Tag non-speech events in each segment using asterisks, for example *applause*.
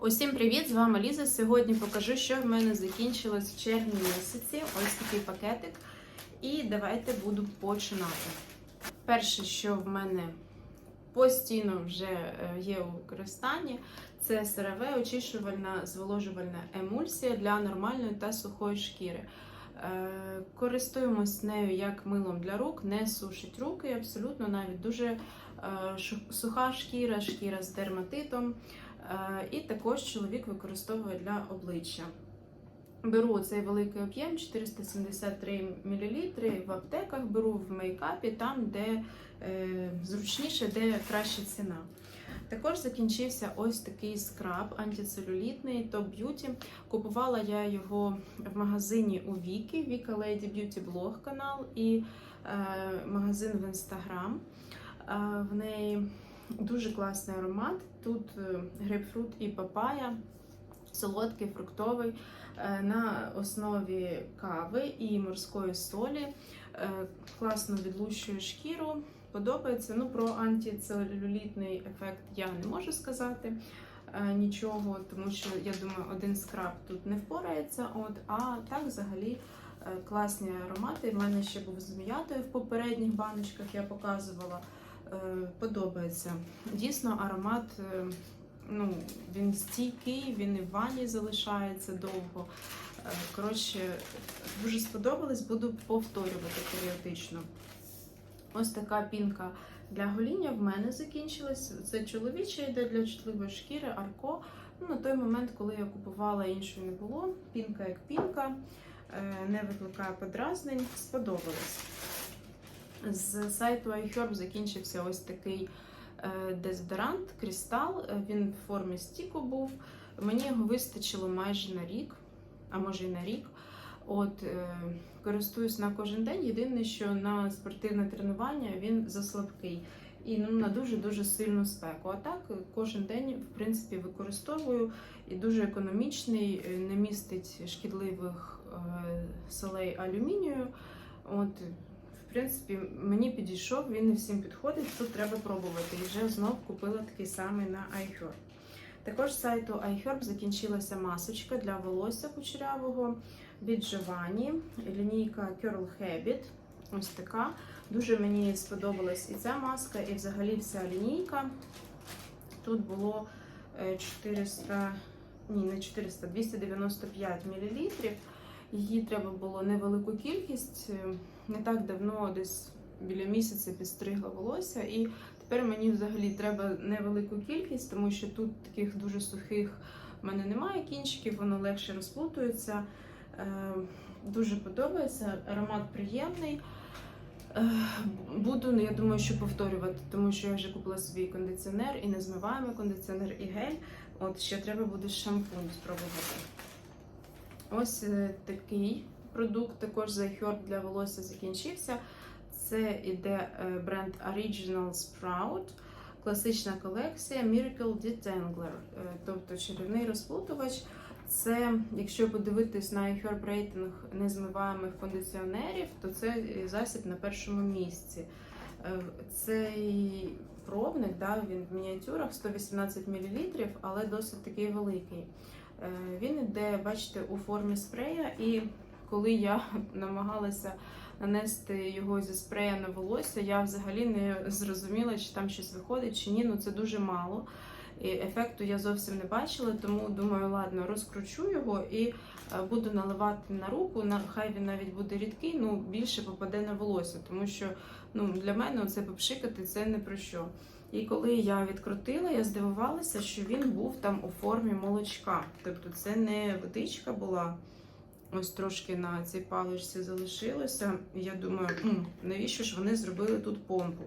Усім привіт! З вами Ліза. Сьогодні покажу, що в мене закінчилось в червні місяці. Ось такий пакетик. І давайте буду починати. Перше, що в мене постійно вже е, є у використанні, це CeraVe очищувальна зволожувальна емульсія для нормальної та сухої шкіри. Е, Користуємось нею як милом для рук, не сушить руки, абсолютно навіть дуже е, суха шкіра, шкіра з дерматитом. Е, І також чоловік використовує для обличчя. Беру цей великий об'єм 473 мл в аптеках, беру в мейкапі, там, де е, зручніше, де краща ціна. Також закінчився ось такий скраб антицелюлітний Top Beauty. Купувала я його в магазині у Віки, Віка Lady Beauty Blog канал і е, магазин в Інстаграм. Е, в неї дуже класний аромат. Тут е, грейпфрут і папая, солодкий, фруктовий, е, на основі кави і морської солі. Е, Класно відлущує шкіру. Подобається. Ну, про антицелюлітний ефект я не можу сказати нічого, тому що я думаю, один скраб тут не впорається. От, а так взагалі класні аромати. В мене ще був з м'ятою в попередніх баночках, я показувала. Е, Подобається. Дійсно, аромат. е, Ну, він стійкий, він і в ванні залишається довго. Е, Коротше, дуже сподобалось, буду повторювати періодично. Ось така пінка для гоління в мене закінчилась. Це чоловіча йде для чутливої шкіри, арко. Ну, на той момент, коли я купувала іншої не було. Пінка як пінка, не викликає подразнень, сподобалось. З сайту iHerb закінчився ось такий е, дезодорант Крістал. Е, Він в формі стіку був. Мені його вистачило майже на рік, а може і на рік. От е, користуюсь на кожен день. Єдине, що на спортивне тренування він заслабкий і ну, на дуже дуже сильну спеку. А так кожен день в принципі використовую і дуже економічний, не містить шкідливих солей алюмінію. От принципі, мені підійшов, він не всім підходить, тут треба пробувати. І вже знов купила такий самий на iHerb. Також з сайту iHerb закінчилася масочка для волосся кучерявого від Giovanni, лінійка Curl Habit. Ось така. Дуже мені сподобалась і ця маска, і взагалі вся лінійка. Тут було е, 400, ні, не 400, 295 мл. Її треба було невелику кількість. Е, Не так давно, десь біля місяця підстригла волосся. І тепер мені взагалі треба невелику кількість, тому що тут таких дуже сухих в мене немає кінчиків, воно легше розплутується. Е, Дуже подобається, аромат приємний. Е, Буду, ну, я думаю, що повторювати, тому що я вже купила собі кондиціонер, і незмиваємий кондиціонер, і гель. От ще треба буде шампунь спробувати. Ось е, такий продукт, також за iHerb для волосся закінчився. Це іде е, бренд Original Sprout, класична колекція Miracle Detangler, е, тобто чарівний розплутувач. Це, якщо подивитись на iHerb рейтинг незмиваємих кондиціонерів, то це засіб на першому місці. Цей пробник, да, він в мініатюрах 118 мл, але досить такий великий. Е, Він іде, бачите, у формі спрея, і коли я *laughs* намагалася нанести його зі спрея на волосся, я взагалі не зрозуміла, чи там щось виходить, чи ні. Ну це дуже мало. І ефекту я зовсім не бачила, тому думаю, ладно, розкручу його і е, буду наливати на руку. Хай він навіть буде рідкий, ну більше попаде на волосся, тому що ну для мене це попшикати це не про що. І коли я відкрутила, я здивувалася, що він був там у формі молочка. Тобто це не водичка була. Ось трошки на цій паличці залишилося. Я думаю, «М, навіщо ж вони зробили тут помпу?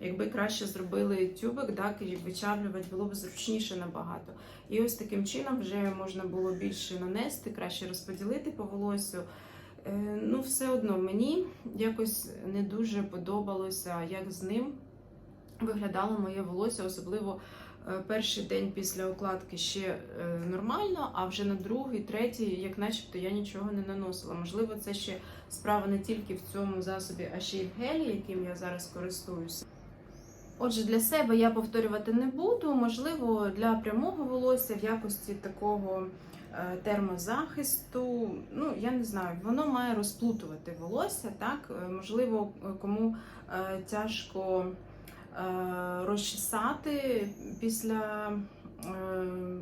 Якби краще зробили тюбик, так, і вичавлювати було б зручніше набагато. І ось таким чином вже можна було більше нанести, краще розподілити по волосю. Е, Ну, все одно мені якось не дуже подобалося, як з ним виглядало моє волосся, особливо е, перший день після укладки ще е, нормально, а вже на другий, третій, як начебто я нічого не наносила. Можливо, це ще справа не тільки в цьому засобі, а ще й в гелі, яким я зараз користуюся. Отже, для себе я повторювати не буду. Можливо, для прямого волосся в якості такого е, термозахисту. Ну, я не знаю, воно має розплутувати волосся, так? Можливо, кому тяжко розчесати після е,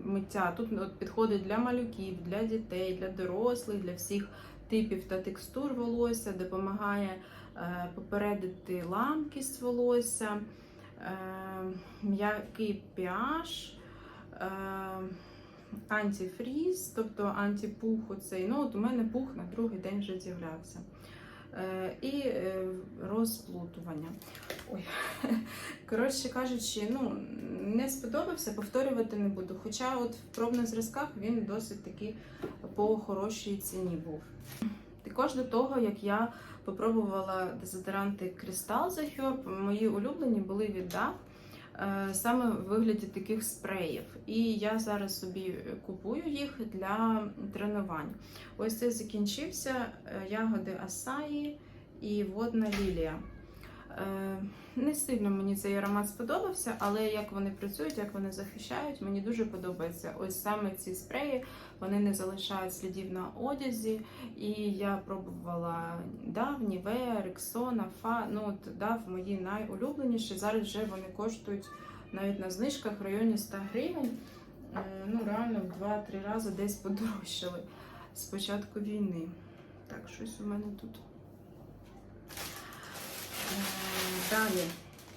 миття. Тут підходить для малюків, для дітей, для дорослих, для всіх типів та текстур волосся, допомагає е, попередити ламкість волосся, е, м'який е, антифріз, тобто антипух оцей. Ну, от у мене пух на другий день вже з'являвся. Е, І е, розплутування. Ой. *laughs* Коротше кажучи, ну, не сподобався, повторювати не буду. Хоча от в пробних зразках він досить таки по хорошій ціні був. Також до того, як я попробувала дезодоранти Crystal The Herb, мої улюблені були від DAF, е, саме в вигляді таких спреїв. І я зараз собі купую їх для тренувань. Ось це закінчився е, ягоди Асаї і водна лілія. Е, Не сильно мені цей аромат сподобався, але як вони працюють, як вони захищають, мені дуже подобається. Ось саме ці спреї вони не залишають слідів на одязі. І я пробувала DAV, Nivea, Rexona, Fa. Ну от DAV мої найулюбленіші. Зараз вже вони коштують навіть на знижках в районі 100 гривень. Е, Ну реально в 2-3 рази десь подорожчали з початку війни. Так, щось у мене тут. Е, Далі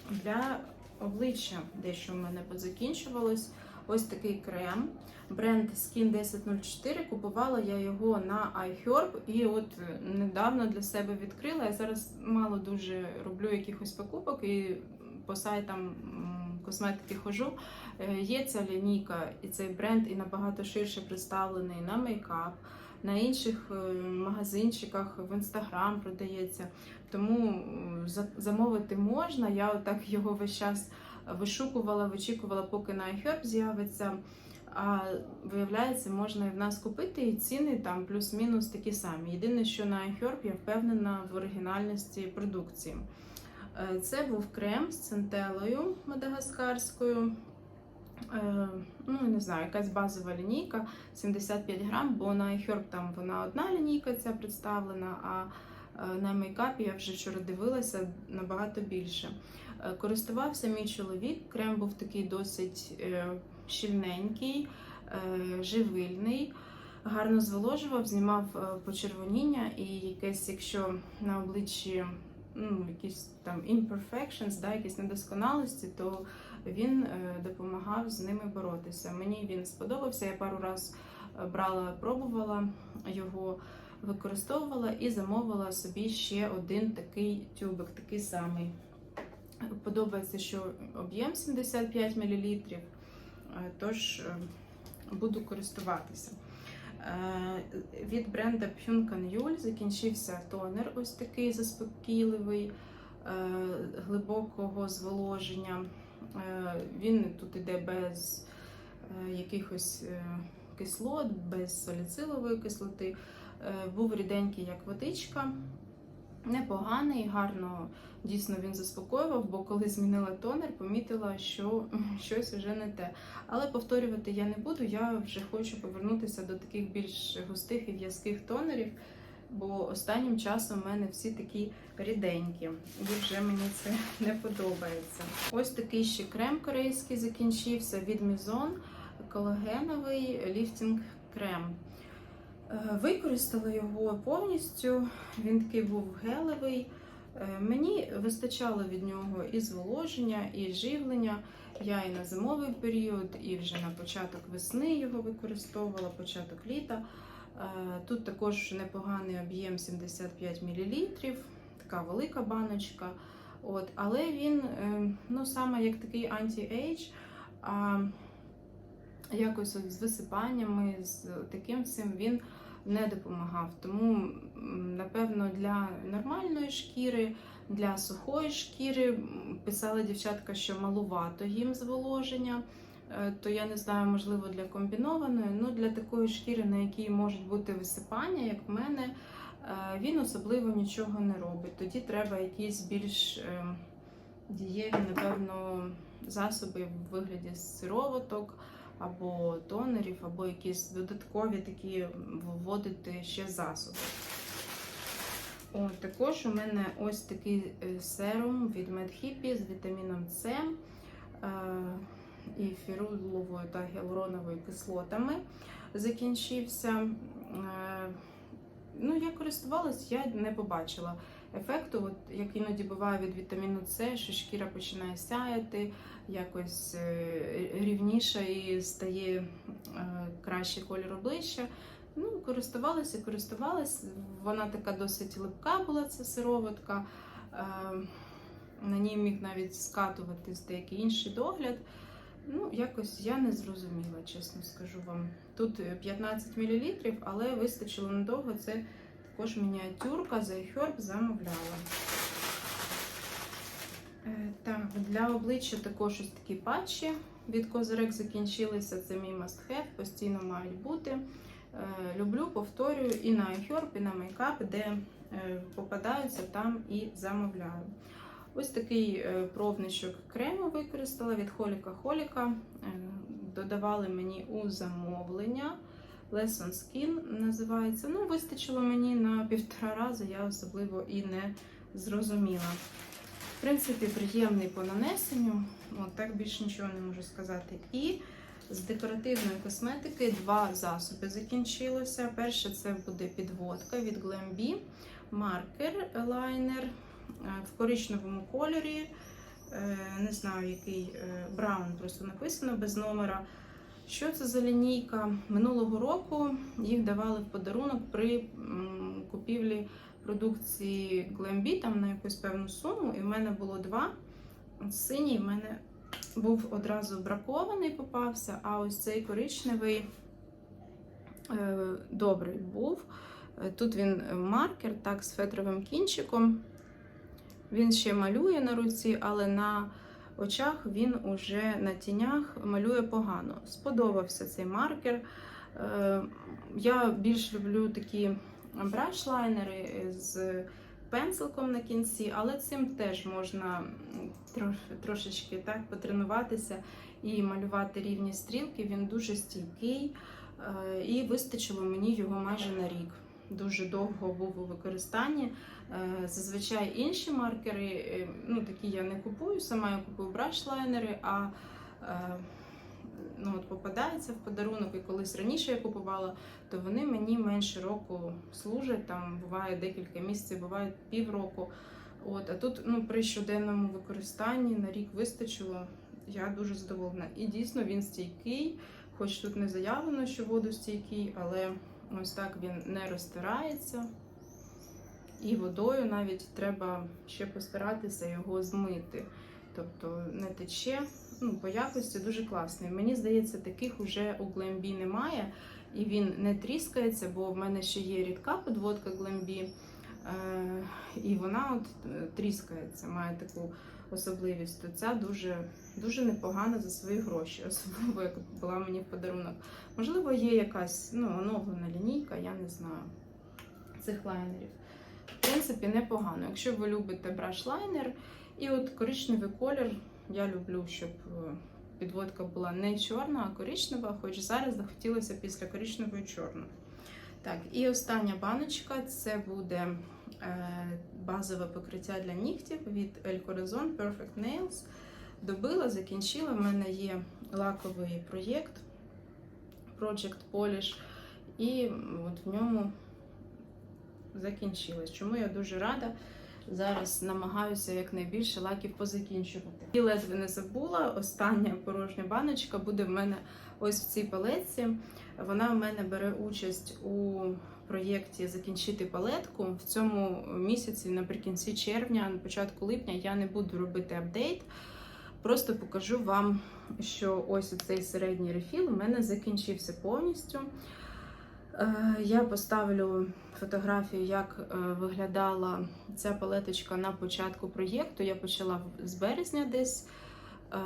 для обличчя дещо в мене позакінчувалось. Ось такий крем. Бренд Skin 1004. Купувала я його на iHerb і от недавно для себе відкрила. Я зараз мало дуже роблю якихось покупок і по сайтам косметики хожу. Е, Є ця лінійка і цей бренд і набагато ширше представлений на мейкап. На інших е, магазинчиках в інстаграм продається. Тому замовити можна. Я отак його весь час вишукувала, вичікувала, поки на iHerb з'явиться. А виявляється, можна і в нас купити, і ціни там плюс-мінус такі самі. Єдине, що на iHerb я впевнена в оригінальності продукції. Е, Це був крем з центелою мадагаскарською. Е, Ну, не знаю, якась базова лінійка 75 грам, бо на iHerb там вона одна лінійка ця представлена, а е, на мейкапі я вже вчора дивилася набагато більше. Е, Користувався мій чоловік. Крем був такий досить щільненький, живильний, гарно зволожував, знімав почервоніння і якесь, якщо на обличчі ну, якісь там imperfections, да, якісь недосконалості, то він е, допомагав з ними боротися. Мені він сподобався. Я пару раз е, брала, пробувала його, використовувала і замовила собі ще один такий тюбик, такий самий. Подобається, що об'єм 75 мл, е, тож буду користуватися. Від бренду Pune Canule закінчився тонер, ось такий заспокійливий, глибокого зволоження. Е, Він тут іде без е, якихось е, кислот, без саліцилової кислоти. Був ріденький, як водичка. Непоганий, гарно дійсно він заспокоював, бо коли змінила тонер, помітила, що *laughs* щось вже не те. Але повторювати я не буду. Я вже хочу повернутися до таких більш густих і в'язких тонерів, бо останнім часом в мене всі такі ріденькі, і вже мені це *laughs* не подобається. Ось такий ще крем корейський закінчився від Мізон, колагеновий ліфтінг крем. Е, Використала його повністю. Він такий був гелевий. Е, Мені вистачало від нього і зволоження, і живлення. Я і на зимовий період, і вже на початок весни його використовувала, початок літа. Е, Тут також непоганий об'єм 75 мл, така велика баночка. От, але він е, ну, саме як такий анті-ейдж, а якось з висипаннями, з таким цим він не допомагав. Тому, напевно, для нормальної шкіри, для сухої шкіри м, писали дівчатка, що малувато їм зволоження. Е, То я не знаю, можливо, для комбінованої, ну для такої шкіри, на якій можуть бути висипання, як в мене, е, він особливо нічого не робить. Тоді треба якийсь більш е, дієві, напевно, засоби в вигляді сироваток або тонерів, або якісь додаткові такі вводити ще засоби. О, також у мене ось такий серум від MedHippie з вітаміном С і фіруловою та гіалуроновою кислотами закінчився. Е, Ну, я користувалась, я не побачила ефекту, от як іноді буває від вітаміну С, що шкіра починає сяяти, якось е, рівніша і стає е, кращий колір обличчя. Ну, користувалася, користувалась. Вона така досить липка була, ця сироватка. На ній міг навіть скатуватись деякий інший догляд. Якось я не зрозуміла, чесно скажу вам. Тут 15 мл, але вистачило надовго. Це також мініатюрка за iHerb замовляла. Е, Так, для обличчя також ось такі патчі від Козирек закінчилися. Це мій must have, постійно мають бути. Е, Люблю, повторюю і на iHerb, і на мейкап, де е, попадаються, там і замовляю. Ось такий е, пробничок крему використала від Холіка Холіка. Додавали мені у замовлення. Lesson Skin називається. Ну, вистачило мені на півтора рази, я особливо і не зрозуміла. В принципі, приємний по нанесенню. От так більше нічого не можу сказати. І з декоративної косметики два засоби закінчилося. Перше це буде підводка від Glambi, маркер лайнер е, в коричневому кольорі. Е, Не знаю, який е, браун просто написано без номера. Що це за лінійка? Минулого року їх давали в подарунок при купівлі продукції Glambi там на якусь певну суму, і в мене було два. Синій в мене був одразу бракований, попався, а ось цей коричневий е, добрий був. Е, Тут він маркер, так, з фетровим кінчиком. Він ще малює на руці, але на очах він уже на тінях малює погано. Сподобався цей маркер. Е, Я більш люблю такі брашлайнери з пензликом на кінці, але цим теж можна трошечки так потренуватися і малювати рівні стрілки. Він дуже стійкий е, і вистачило мені його майже на рік. Дуже довго був у використанні. Е, Зазвичай інші маркери, е, ну такі я не купую, сама я купую брашлайнери, а е, ну, от попадається в подарунок, і колись раніше я купувала, то вони мені менше року служать. Там буває декілька місяців, буває півроку. От, а тут ну, при щоденному використанні на рік вистачило. Я дуже задоволена. І дійсно він стійкий, хоч тут не заявлено, що водостійкий, але ось так він не розтирається. І водою навіть треба ще постаратися його змити. Тобто не тече. Ну, по якості дуже класний. Мені здається, таких уже у Glambi немає, і він не тріскається, бо в мене ще є рідка подводка е, і вона от е, тріскається, має таку особливість. То ця дуже, дуже непогана за свої гроші, *laughs* особливо як була мені в подарунок. Можливо, є якась ну, оновлена лінійка, я не знаю цих лайнерів. В принципі, непогано. Якщо ви любите брашлайнер, і от коричневий колір, я люблю, щоб е, підводка була не чорна, а коричнева, хоч зараз захотілося після коричневої чорну. Так, і остання баночка це буде е, базове покриття для нігтів від El Corazon Perfect Nails. Добила, закінчила. В мене є лаковий проєкт Project Polish, і от в ньому закінчилась. Чому я дуже рада. Зараз намагаюся якнайбільше лаків позакінчувати. І ледве не забула. Остання порожня баночка буде в мене ось в цій палетці. Вона в мене бере участь у проєкті Закінчити палетку. В цьому місяці, наприкінці червня, на початку липня, я не буду робити апдейт. Просто покажу вам, що ось цей середній рефіл у мене закінчився повністю. Е, Я поставлю фотографію, як е, виглядала ця палеточка на початку проєкту. Я почала з березня десь е,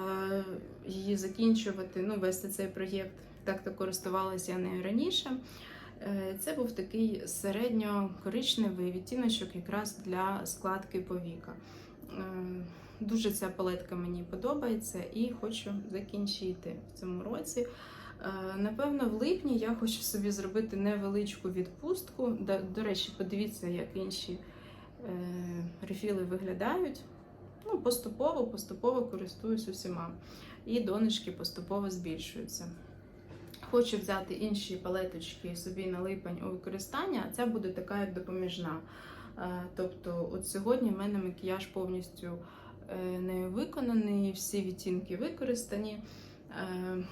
її закінчувати, ну, вести цей проєкт. Так-то користувалася я нею раніше. Це був такий середньо-коричневий відтіночок якраз для складки повіка. Дуже ця палетка мені подобається і хочу закінчити в цьому році. Е, Напевно, в липні я хочу собі зробити невеличку відпустку. До, до речі, подивіться, як інші е, рефіли виглядають. Ну, поступово, поступово користуюсь усіма. І донечки поступово збільшуються. Хочу взяти інші палеточки собі на липень у використання, а ця буде така як допоміжна. Е, Тобто, от сьогодні в мене макіяж повністю е, нею виконаний, всі відтінки використані. Е,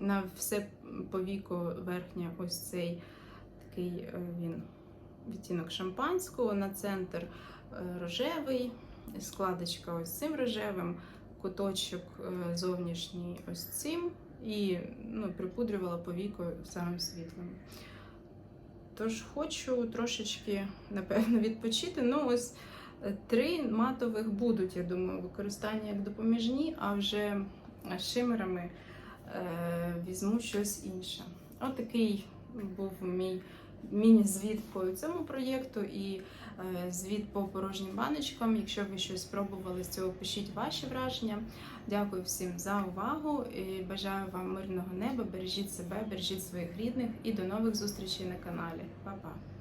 На все повіко верхнє ось цей такий е, він відтінок шампанського, на центр е, рожевий, складочка ось цим рожевим, куточок е, зовнішній ось цим, і ну, припудрювала повіко самим світлим. Тож хочу трошечки, напевно, відпочити. Ну, ось три матових будуть, я думаю, використання як допоміжні, а вже шимерами візьму щось інше. Отакий був мій міні-звіт по цьому проєкту і е, звіт по порожнім баночкам. Якщо ви щось спробували з цього, пишіть ваші враження. Дякую всім за увагу. І бажаю вам мирного неба. Бережіть себе, бережіть своїх рідних і до нових зустрічей на каналі. Па-па!